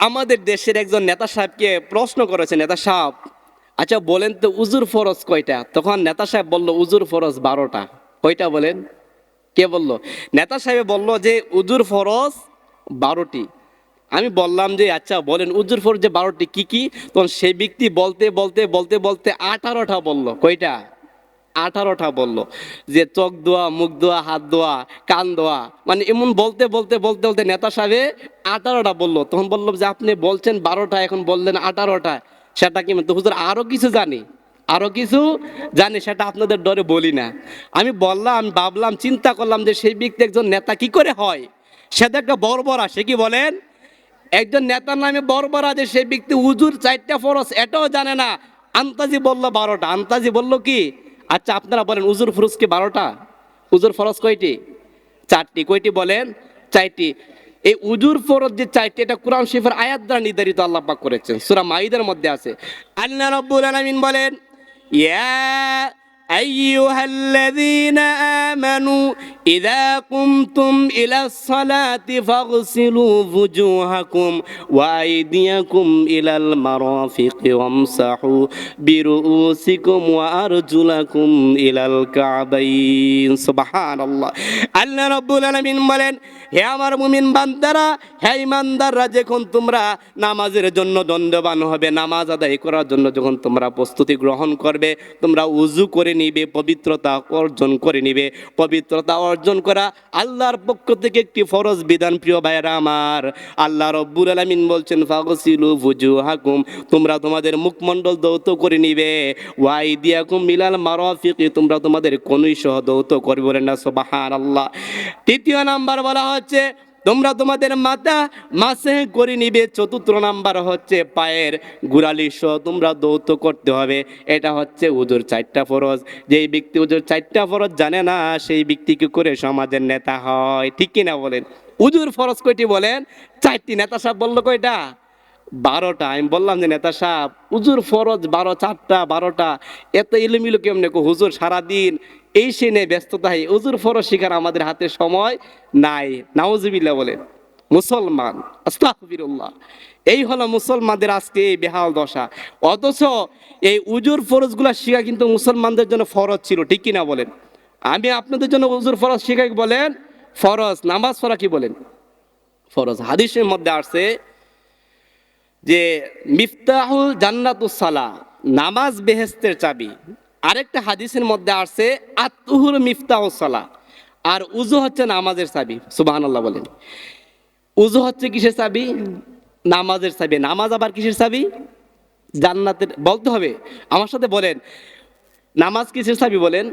আমাদের দেশের একজন নেতা সাহেবকে প্রশ্ন করেছে, নেতা সাহেব আচ্ছা বলেন তো উজুর ফরজ কয়টা? তখন নেতা সাহেব বলল, উজুর ফরজ বারোটা। কয়টা বলেন? কে বলল? নেতা সাহেব বলল যে উজুর ফরজ বারোটি। আমি বললাম যে আচ্ছা বলেন উজুর ফরজ যে বারোটি কি কি? তখন সেই ব্যক্তি বলতে বলতে বলতে বলতে আঠারোটা বলল। কয়টা? আঠারোটা বলল যে চোখ দোয়া, মুখ দোয়া, হাত দোয়া, কান দোয়া। মানে এমন বলতে বলতে বলতে বলতে নেতা সাহেবে আঠারোটা বলল। তখন বলল যে আপনি বলছেন বারোটা, এখন বললেন আঠারোটা। সেটা কি তো হুজুর আরও কিছু জানি? আরও কিছু জানি, সেটা আপনাদের ডরে বলি না। আমি বললাম, ভাবলাম, চিন্তা করলাম যে সেই ব্যক্তি একজন নেতা কি করে হয়? সে তো একটা বর্বরা, সে কি বলেন? একজন নেতার নামে বর্বরা যে সেই ব্যক্তি উজুর চারটা ফরস এটাও জানে না। আন্তাজি বলল বারোটা। আন্তাজি বলল কি? আচ্ছা আপনারা বলেন, উজুর ফরজ কি বারোটা? উজুর ফরজ কয়টি? চারটি। কয়টি বলেন? চারটি। এই উজুর ফরজ যে চারটি, এটা কোরআন শিফের আয়াত দ্বারা নির্ধারিত আল্লাহ করেছেন। সূরা মাইদের মধ্যে আছে। আল্লাহ রাব্বুল আলামিন বলেন, ইয়া أيها الذين آمنوا إذا قمتم إلى الصلاة فاغسلوا وجوهكم وأيديكم إلى المرافق وامسحوا برؤوسكم وأرجلكم إلى الكعبين سبحان الله আল্লাহ রব্বুল আলামিন বলেন হে আমার মুমিন বান্দারা হে ইমানদাররা যখন তোমরা নামাজের জন্য দণ্ডবান হবে নামাজ আদায় করার জন্য যখন তোমরা প্রস্তুতি গ্রহণ করবে তোমরা উজু করে নিবে, পবিত্রতা অর্জন করে নিবে। পবিত্রতা অর্জন করা আল্লাহর পক্ষ থেকে একটি ফরজ বিধান, প্রিয় ভাইয়েরা আমার। আল্লাহ রব্বুল আলামিন বলছেন, ফাগসিলু ফুজু হাকুম তোমরা তোমাদের মুখমণ্ডল দৌত করে নিবে। ওয়াই দিয়াকুম মিলাল মারাফিকি, তোমরা তোমাদের কোনই সহ দৌত করবে না সুবহান আল্লাহ তৃতীয় নাম্বার বলা হচ্ছে তোমরা তোমাদের মাথা মাসে করে নিবে। চতুর্থ নাম্বার হচ্ছে পায়ের গুড়ালি সহ তোমরা দৌত করতে হবে। এটা হচ্ছে উজুর চারটা ফরজ। যেই ব্যক্তি উজুর চারটা ফরজ জানে না, সেই ব্যক্তি কি করে সমাজের নেতা হয়? ঠিক কিনা বলেন? উজুর ফরজ কয়টি বলেন? চারটি। নেতা সাহেব বলল কয়টা? বারোটা। আমি বললাম যে, নেতা সাহেব হুজুর ফরজ বারো, চারটা, বারোটা। এত ইলুমিলু কেমনে হুজুর সারাদিন এই সে নিয়ে ব্যস্ততায় হুজুর ফরজ শিকার আমাদের হাতে সময় নাই। নাউজুবিল্লাহ বলেন, মুসলমান, আস্তাগফিরুল্লাহ। এই হলো মুসলমানদের আজকে এই বেহাল দশা। অথচ এই উজুর ফরজগুলো শিখা কিন্তু মুসলমানদের জন্য ফরজ ছিল, ঠিক কিনা বলেন? আমি আপনাদের জন্য উজুর ফরজ শিখাই বলেন? ফরজ, নামাজ ফরা কি বলেন? ফরজ। হাদিসের মধ্যে আসছে যে, মিফতাহুল জান্নাতুস সালা নামাজ বেহেস্তের চাবি। আরেকটা হাদিসের মধ্যে আসছে আত্মহুর মিফতাহুস সালা আর উজু হচ্ছে নামাজের চাবি, সুবহানাল্লাহ বলেন। উজু হচ্ছে কিসের চাবি? নামাজের চাবি। নামাজ আবার কিসের চাবি? জান্নাতের, বলতে হবে, আমার সাথে বলেন, নামাজ কিসের চাবি বলেন?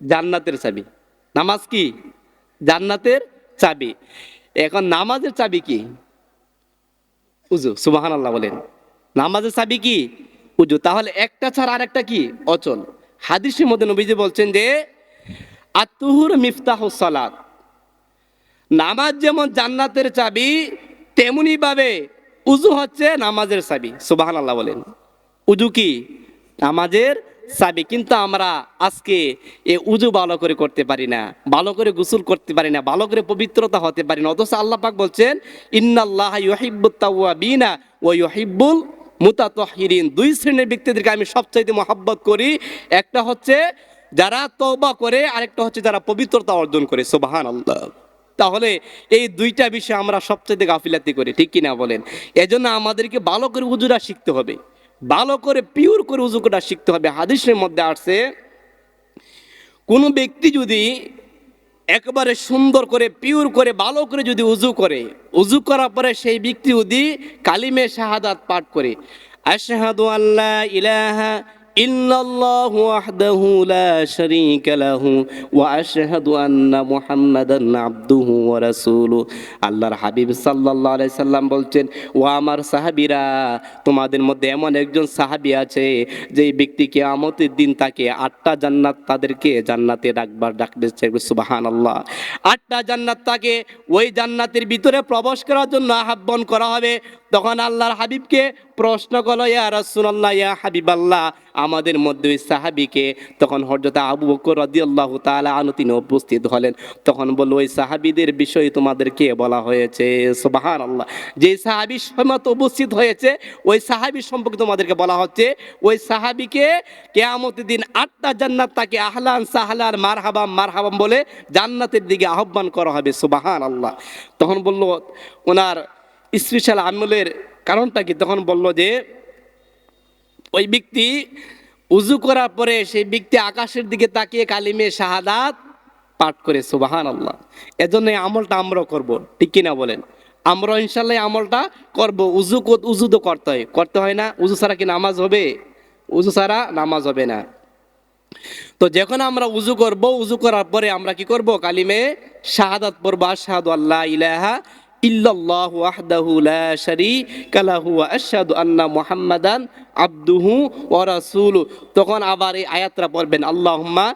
জান্নাতের চাবি। নামাজ কি? জান্নাতের চাবি। এখন নামাজের চাবি কি? উজু সুবাহান আল্লাহ বলেন। নামাজের চাবি কি? উজু তাহলে একটা ছাড়া আরেকটা কি? অচল। হাদিসের মধ্যে নবীজি বলছেন যে আত্মহুর মিফতাহ সালাত। নামাজ যেমন জান্নাতের চাবি তেমনি ভাবে উজু হচ্ছে নামাজের চাবি। সুবাহান আল্লাহ বলেন। উজু কি? নামাজের চাবি। কিন্তু আমরা আজকে এ উজু ভালো করে করতে পারি না, ভালো করে গোসল করতে পারি না, ভালো করে পবিত্রতা হতে পারি না। অথচ আল্লাহ পাক বলছেন, ইন্নাল্লাহ ইউহিব্বুত তাওয়াবিনা ওয়া মুতাতাহহিরিন দুই শ্রেণির ব্যক্তিদেরকে আমি সবচাইতে মহাব্বত করি। একটা হচ্ছে যারা তওবা করে, আরেকটা হচ্ছে যারা পবিত্রতা অর্জন করে। সুবহানাল্লাহ। তাহলে এই দুইটা বিষয় আমরা সবচেয়ে গাফিলাতি করি, ঠিক কিনা বলেন? এজন্য আমাদেরকে ভালো করে উজুরা শিখতে হবে। ভালো করে পিওর করে উজু শিখতে হবে। হাদিসের মধ্যে আসছে, কোনো ব্যক্তি যদি একবারে সুন্দর করে পিওর করে, ভালো করে যদি উজু করে, উজু করার পরে সেই ব্যক্তি যদি কালিমে শাহাদাত পাঠ করে, আশাহাদু আল্লাহ ইলাহা ওয়াহদাহু লা শারীকা লাহু ওয়া আশহাদু আন্না মুহাম্মাদান আবদুহু ওয়া রাসূলুহু। আল্লাহর হাবিব সাল্লাল্লাহু আলাইহি সাল্লাম বলছেন, ও আমার সাহাবীরা, তোমাদের মধ্যে এমন একজন সাহাবী আছে যে ব্যক্তি কিয়ামতের দিন তাকে আটটা জান্নাত তাদেরকে জান্নাতে ডাকবার ডাকবে সুবহানাল্লাহ। আটটা জান্নাত তাকে ওই জান্নাতের ভিতরে প্রবেশ করার জন্য আহ্বান করা হবে। তখন আল্লাহর হাবিবকে প্রশ্ন করল, ইয়া রাসূলুল্লাহ, ইয়া হাবিব আল্লাহ আমাদের মধ্যে ওই সাহাবিকে তখন হযরত আবু বকর রাদিয়াল্লাহু তাআলা আনহু তিনি উপস্থিত হলেন। তখন বলল, ওই সাহাবীদের বিষয়ে তোমাদেরকে বলা হয়েছে? সোবাহান আল্লাহ যে সাহাবী সমত উপস্থিত হয়েছে, ওই সাহাবী সম্পর্কে তোমাদেরকে বলা হচ্ছে, ওই সাহাবীকে কেয়ামত দিন আটটা জান্নাত তাকে আহলান সাহলান মারহাবাম মারহাবাম বলে জান্নাতের দিকে আহ্বান করা হবে। সুবাহান আল্লাহ তখন বলল, ওনার স্পেশাল আমলের কারণটা কি? তখন বলল যে, ওই ব্যক্তি উজু করার পরে সেই ব্যক্তি আকাশের দিকে তাকিয়ে কালিমে শাহাদাত পাঠ করে সুবাহান আল্লাহ এজন্য এই আমলটা আমরাও করব, ঠিক কিনা বলেন? আমরা ইনশাল্লাহ আমলটা করব। উজু উজু তো করতে হয়। করতে হয় না, উজু ছাড়া কি নামাজ হবে? উজু ছাড়া নামাজ হবে না। তো যখন আমরা উজু করব, উজু করার পরে আমরা কি করব? কালিমে শাহাদাত পড়ব, আশহাদু আল্লাহ ইলাহা ইল্লাল্লাহ ওয়াহদাহু লা শারীকা লাহু ওয়া আশহাদু আন্না মুহাম্মাদান আবদুহু ওয়া রাসূলু তখন আবার এই আয়াতটা পড়বেন, আল্লাহুম্মা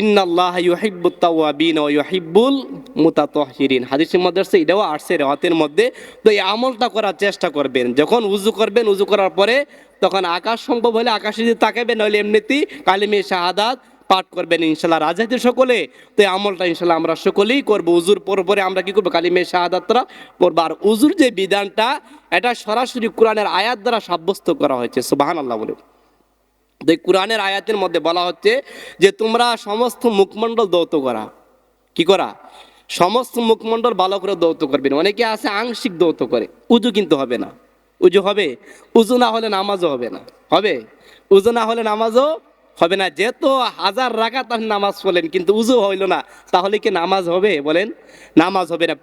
ইন্নাল্লাহ ইউহিব্বুত তাওয়াবিন ওয়া ইউহিব্বুল মুতাতাহহিরিন হাদিসের মধ্যে আছে এটাও আসছে রেওয়াতের মধ্যে। তো এই আমলটা করার চেষ্টা করবেন। যখন উজু করবেন উজু করার পরে তখন আকাশ সম্ভব হলে আকাশে যদি তাকাবেন, নইলে এমনিতেই কালিমে শাহাদাত পাঠ করবেন ইনশাল্লাহ। রাজাতে সকলে? তো আমলটা ইনশাল্লাহ আমরা সকলেই করব। উজুর পর পরে আমরা কি করব? কালিমে শাহাদাতরা পড়ব। আর উজুর যে বিধানটা, এটা সরাসরি কোরআনের আয়াত দ্বারা সাব্যস্ত করা হয়েছে। সুবাহান আল্লাহ বলে। তো এই কোরআনের আয়াতের মধ্যে বলা হচ্ছে যে, তোমরা সমস্ত মুখমণ্ডল দৌত করা। কি করা? সমস্ত মুখমণ্ডল ভালো করে দৌত করবেন অনেকে আছে আংশিক দৌত করে। উজু কিন্তু হবে না। উজু হবে? উজু না হলে নামাজও হবে না। হবে? উজু না হলে নামাজও হবে না। যেহেতু হাজার রাখা তার নামাজ পড়লেন, কিন্তু উজু হইল না, তাহলে কি নামাজ হবে? বলেন, নামাজ হবে না।